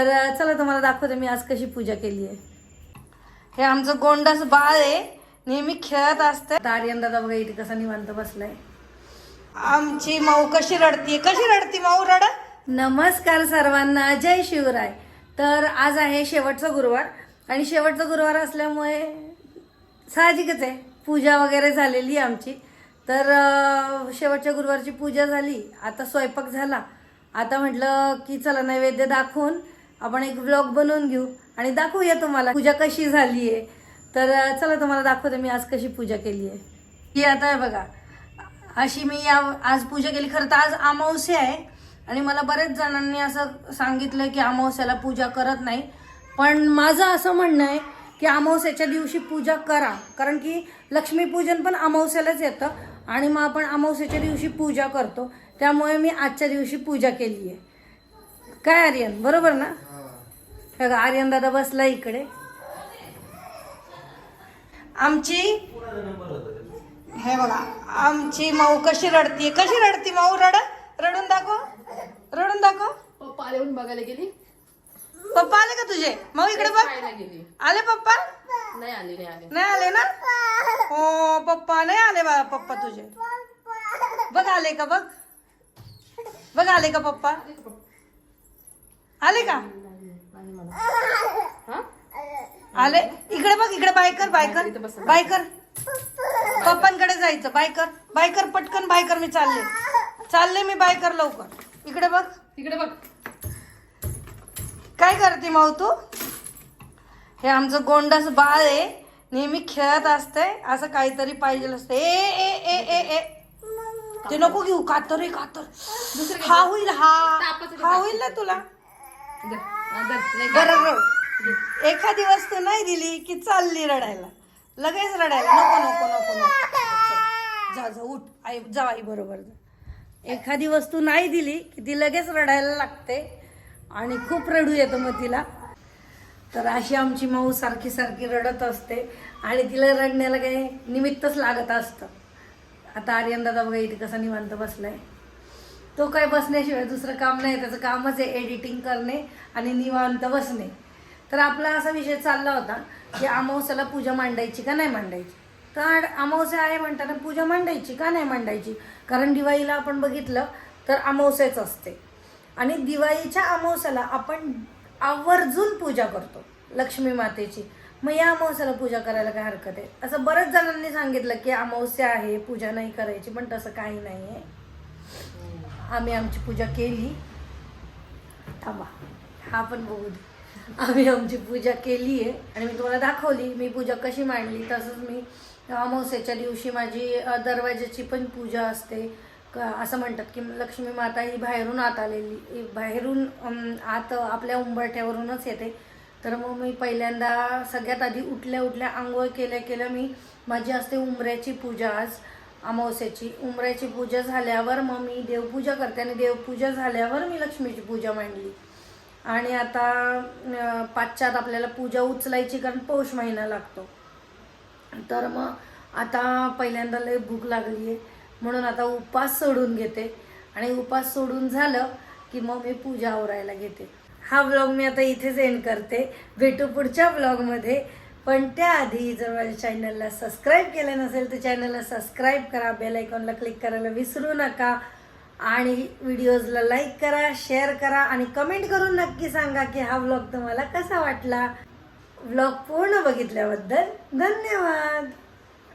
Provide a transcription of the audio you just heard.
तर चला तुम्हाला दाखवते मी आज कशी पूजा केली आहे. हे आमचं गोंडाच बाळ आहे. नेहमी खेळत असते. दारियन दादा बघा इथे कसा निवांत बसलाय. आमची माऊ कशी रडती कशी रडती माऊ? रड. नमस्कार सर्वांना जय शिवराय. तर आज आहे शेवटचा गुरुवार आणि शेवटचा गुरुवार असल्यामुळे साहजिकच आहे. पूजा वगैरे झालेली आहे आमची. तर शेवटच्या गुरुवारची पूजा झाली. आता स्वयंपाक झाला. आता म्हटलं की चला नैवेद्य दाखवून आपण एक व्लॉग बनवून घेऊ आणि दाखवूया तुम्हाला पूजा कशी झाली आहे तर चला तुम्हाला दाखवते मी आज कशी पूजा केली आहे ही आता आहे बघा. अशी मी या आज पूजा केली. खरं तर आज अमावस्या आहे आणि मला बरेच जणांनी असं सांगितलं की अमावस्याला पूजा करत नाही. पण माझं असं म्हणणं आहे की अमावस्याच्या दिवशी पूजा करा. कारण की लक्ष्मीपूजन पण अमावस्यालाच येतं आणि मग आपण अमावस्याच्या दिवशी पूजा करतो. त्यामुळे मी आजच्या दिवशी पूजा केली आहे काय आर्यन? बरोबर ना? हे बघा, आर्यन दादा बसला इकडे. आमची हे बघा आमची माऊ कशी रडतीये? कशी रडती माऊ? रड रडून दाखव. रडून दाखव. पप्पा आले म्हणून बघायला गेली. पप्पा आले का तुझे? माऊ इकडे बघ. आले पप्पा? नाही आली नाही आली. नाही आले ना? हो पप्पा नाही आले बा पप्पा तुझे. बघ आले का बघ? बघ आले का पप्पा? आले का? हा? आले. इकडे बघ इकडे बायकर बायकर. बायकर पप्पांकडे जायचं. बायकर बायकर पटकन बायकर मी चालले. चालले मी बायकर लवकर. इकडे बघ. तिकडे बघ. काय करते माऊ तू? हे आमचं गोंडाच बाळ आहे. नेहमी खेळत असते असं काहीतरी पाहिजे असते ए ए ए ए ए. ते नको घेऊ. कातर कातर. दुसरं हा होईल हा. हा होईल ना तुला? बरं एखादी वस्तू नाही दिली की चालली रडायला. लगेच रडायला. नको नको नको नको. जा जा उठ. आई जा आई बरोबर जा. एखादी वस्तू नाही दिली की ती लगेच रडायला लागते आणि खूप रडू येतं मग तिला. तर अशी आमची माऊ सारखी सारखी रडत असते आणि तिला रडण्याला काही निमित्तच लागत असतं. आता आर्यन दादा बघा इथे कसा निवांत बसलाय. तो काय बसण्याशिवाय दुसरं काम नाही त्याचं कामच आहे एडिटिंग करणे आणि निवांत बसणे. तर आपला असा विषय चालला होता की अमावस्याला पूजा मांडायची का नाही मांडायची? तर अमावस्या आहे म्हणताना पूजा मांडायची का नाही मांडायची? कारण दिवाळीला आपण बघितलं तर अमावस्याच असते. आणि दिवाळीच्या अमावस्याला आपण आवर्जून पूजा करतो लक्ष्मी मातेची. मग या अमावस्याला पूजा करायला काय हरकत आहे? असं बऱ्याच जणांनी सांगितलं की अमावस्या आहे पूजा नाही करायची पण तसं काही नाही आहे आम्ही आमची पूजा केली. थांबा हा पण बघू दे. आम्ही आमची पूजा केली आहे आणि मी तुम्हाला दाखवली मी पूजा कशी मांडली. तसंच मी अमावस्याच्या दिवशी माझी दरवाजाची पण पूजा असते. क- असं म्हणतात की लक्ष्मी माता ही बाहेरून आत आलेली बाहेरून आत आपल्या उंबरठ्यावरूनच येते. तर मग मी पहिल्यांदा सगळ्यात आधी उठल्या उठल्या आंघोळ केल्या केल्या मी माझी असते उंबऱ्याची पूजा आज. अमावस्याची उंबऱ्याची पूजा झाल्यावर मग मी देवपूजा करते आणि देवपूजा झाल्यावर मी लक्ष्मीची पूजा मांडली. आणि आता पाश्चात आपल्याला पूजा उचलायची कारण पौष महिना लागतो. तर मग आता पहिल्यांदा लय भूक लागली आहे. म्हणून आता उपास सोडून घेते. आणि उपास सोडून झालं की मग मी पूजा आवरायला घेते. हा ब्लॉग मी आता इथेच एंड करते. भेटू पुढच्या ब्लॉगमध्ये पण त्याआधी जर माझ्या चॅनलला सबस्क्राईब केलं नसेल तर चॅनलला सबस्क्राईब करा बेल आयकॉनला क्लिक करायला विसरू नका. आणि व्हिडिओजला लाईक करा शेअर करा आणि कमेंट करून नक्की सांगा की हा व्लॉग तुम्हाला कसा वाटला. व्लॉग पूर्ण बघितल्याबद्दल धन्यवाद.